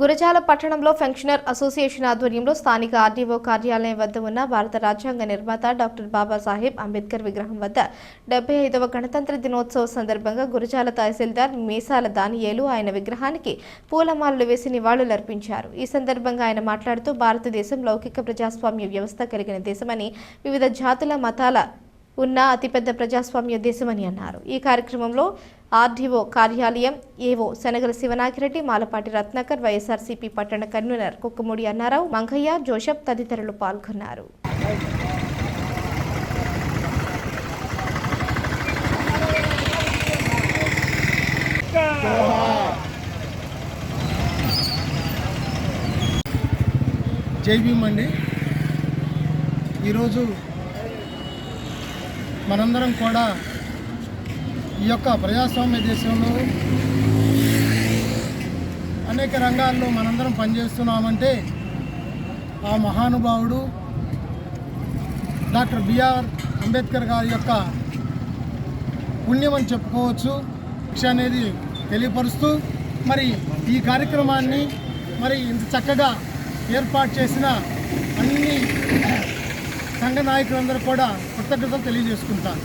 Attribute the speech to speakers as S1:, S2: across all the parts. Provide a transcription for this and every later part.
S1: గురజాల పట్టణంలో ఫెన్షనర్ అసోసియేషన్ ఆధ్వర్యంలో స్థానిక ఆర్డీఓ కార్యాలయం వద్ద ఉన్న భారత రాజ్యాంగ నిర్మాత డాక్టర్ బాబాసాహెబ్ అంబేద్కర్ విగ్రహం వద్ద డెబ్బై ఐదవ గణతంత్ర దినోత్సవ సందర్భంగా గురజాల తహసీల్దార్ మీసాల దానియేలు ఆయన విగ్రహానికి పూలమాలలు వేసి నివాళులర్పించారు. ఈ సందర్భంగా ఆయన మాట్లాడుతూ భారతదేశం లౌకిక ప్రజాస్వామ్య వ్యవస్థ కలిగిన దేశమని వివిధ జాతుల మతాల ఉన్న అతిపెద్ద ప్రజాస్వామ్య దేశమని అన్నారు. ఈ కార్యక్రమంలో ఆర్డీఓ కార్యాలయం ఏవో శనగల శివనాగిరెడ్డి మాలపాటి రత్నాకర్ వైఎస్ఆర్సీపీ పట్టణ కన్వీనర్ కుక్కమూడి అన్నారావు మంగయ్య జోషప్ తదితరులు పాల్గొన్నారు.
S2: జై భీమ్ అండి. ఈరోజు మనందరం కూడా ఈ యొక్క ప్రజాస్వామ్య దేశంలో అనేక రంగాల్లో మనందరం పనిచేస్తున్నామంటే ఆ మహానుభావుడు డాక్టర్ బిఆర్ అంబేద్కర్ గారి యొక్క పుణ్యం అని చెప్పుకోవచ్చు. శిక్ష అనేది తెలియపరుస్తూ మరి ఈ కార్యక్రమాన్ని మరి ఇంత చక్కగా ఏర్పాటు చేసిన అన్ని సంఘ నాయకులందరూ కూడా కృతజ్ఞతలు తెలియజేసుకుంటాను.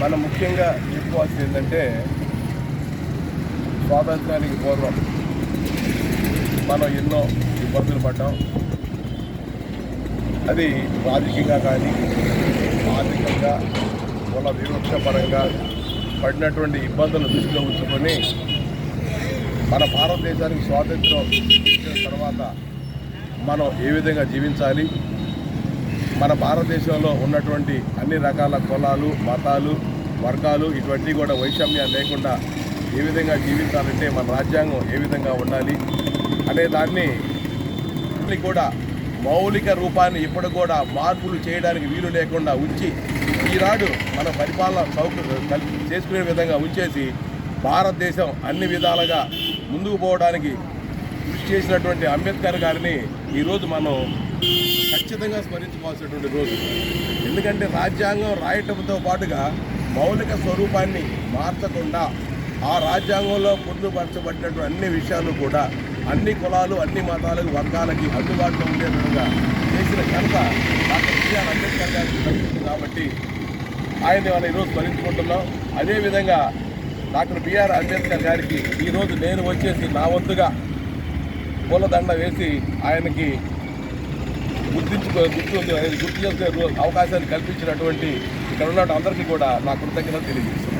S3: మనం ముఖ్యంగా చెప్పుకోవాల్సింది ఏంటంటే స్వాతంత్రానికి పూర్వం మనం ఎన్నో ఇబ్బందులు పడ్డాం. అది రాజకీయంగా కానీ ఆర్థికంగా కుల వివక్ష పరంగా పడినటువంటి ఇబ్బందులను దృష్టిలో ఉంచుకొని మన భారతదేశానికి స్వాతంత్రం ఇచ్చిన తర్వాత మనం ఏ విధంగా జీవించాలి మన భారతదేశంలో ఉన్నటువంటి అన్ని రకాల కులాలు మతాలు వర్గాలు ఇటువంటి కూడా వైషమ్యాలు లేకుండా ఏ విధంగా జీవించాలంటే మన రాజ్యాంగం ఏ విధంగా ఉండాలి అనే దాన్ని కూడా మౌలిక రూపాన్ని ఇప్పుడు కూడా మార్పులు చేయడానికి వీలు లేకుండా ఉంచి ఈనాడు మన పరిపాలన సౌకర్యం చేసుకునే విధంగా ఉంచేసి భారతదేశం అన్ని విధాలుగా ముందుకు పోవడానికి కృషి చేసినటువంటి అంబేద్కర్ గారిని ఈరోజు మనం ఖచ్చితంగా స్మరించుకోవాల్సినటువంటి రోజు. ఎందుకంటే రాజ్యాంగం రాయటంతో పాటుగా మౌలిక స్వరూపాన్ని మార్చకుండా ఆ రాజ్యాంగంలో పొందుపరచబడినటువంటి అన్ని విషయాలు కూడా అన్ని కులాలు అన్ని మతాలకు వర్గాలకి అందుబాటులో ఉండే విధంగా చేసిన ఘనత డాక్టర్ బిఆర్ అంబేద్కర్ గారికి దక్కుతుంది కాబట్టి ఆయన మనం ఈరోజు స్మరించుకుంటున్నాం. అదేవిధంగా డాక్టర్ బిఆర్ అంబేద్కర్ గారికి ఈరోజు నేను వచ్చేసి నా వంతుగా పూలదండ వేసి ఆయనకి గుర్తించుకో గుర్తు గుర్తు చేసుకునే అవకాశాన్ని కల్పించినటువంటి ఇక్కడ ఉన్న అందరికీ కూడా నా కృతజ్ఞత తెలియజేస్తున్నాను.